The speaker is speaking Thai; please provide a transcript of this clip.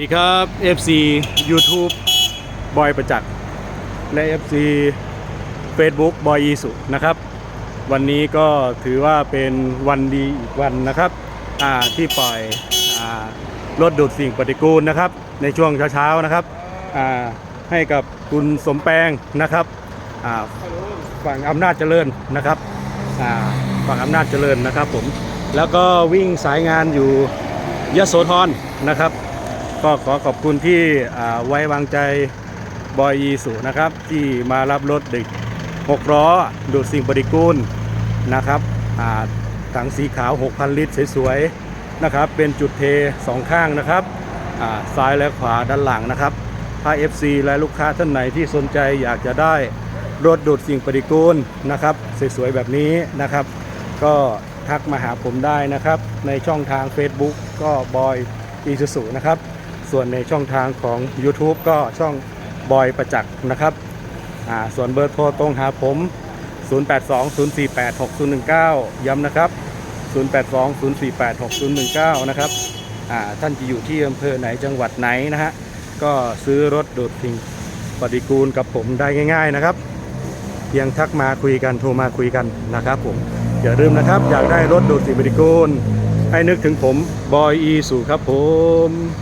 สวัสดีครับ FC YouTube บอยประจักษ์และ FC Facebook บอยอีสุนะครับ วันนี้ก็ถือว่าเป็นวันดีอีกวันนะครับที่ปล่อยอรถดูดสิ่งปฏิกูลนะครับ ในช่วงเช้าๆนะครับให้กับคุณสมแปงนะครับฝั่งอำนาจเจริญนะครับฝั่งอำนาจเจริญนะครับผมแล้วก็วิ่งสายงานอยู่ยโสธรนะครับ ก็ขอขอบคุณที่ไว้วางใจบอยอีสุนะครับ ที่มารับรถเด็กหกล้อดูดสิ่งปฏิกูลนะครับถังสีขาว 6,000 ลิตรสวยๆนะครับ เป็นจุดเทสองข้างนะครับซ้ายและขวาด้านหลังนะครับถ้า FC และลูกค้าท่านไหนที่สนใจอยากจะได้รถดูดสิ่งปฏิกูลนะครับ สวยๆแบบนี้นะครับ ก็ทักมาหาผมได้นะครับ ในช่องทาง Facebook ก็บอยอีสุสุนะครับ ส่วนในช่องทางของ YouTube ก็ช่องบอยประจักษ์นะครับส่วนเบอร์โทรตรงหาผม 0820486019 ย้ำนะครับ 0820486019 นะครับท่านจะอยู่ที่อำเภอไหนจังหวัดไหนนะฮะก็ซื้อรถดูดทิ้งปฏิกูลกับผมได้ง่าย ๆนะครับ เพียงทักมาคุยกันโทรมาคุยกันนะครับผมอย่าลืมนะครับ อยากได้รถดูดสิ่งปฏิกูลให้นึกถึงผมบอยอีสุครับผม